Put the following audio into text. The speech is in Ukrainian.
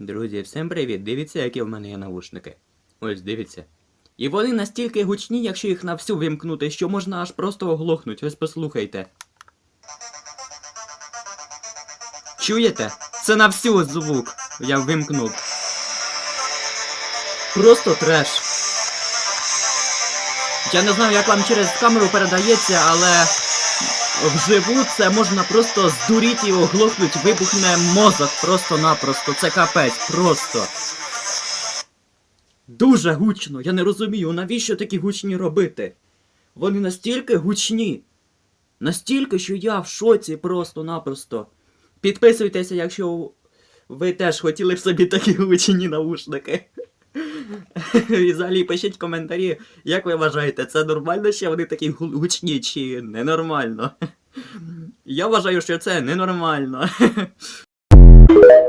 Друзі, всім привіт! Дивіться, які в мене є навушники. Ось дивіться. І вони настільки гучні, якщо їх на всю вимкнути, що можна аж просто оглохнуть. Ось послухайте. Чуєте? Це на всю звук. Я вимкнув. Просто треш. Я не знаю, як вам через камеру передається, але вживу це можна просто здуріти і оглохнуть, вибухне мозок просто-напросто. Це капець, просто. Дуже гучно, я не розумію, навіщо такі гучні робити? Вони настільки гучні. Настільки, що я в шоці просто-напросто. Підписуйтеся, якщо ви теж хотіли б собі такі гучні наушники. І взагалі пишіть коментарі, як ви вважаєте, це нормально, що вони такі гу- гучні чи ненормально? Я вважаю, що це ненормально.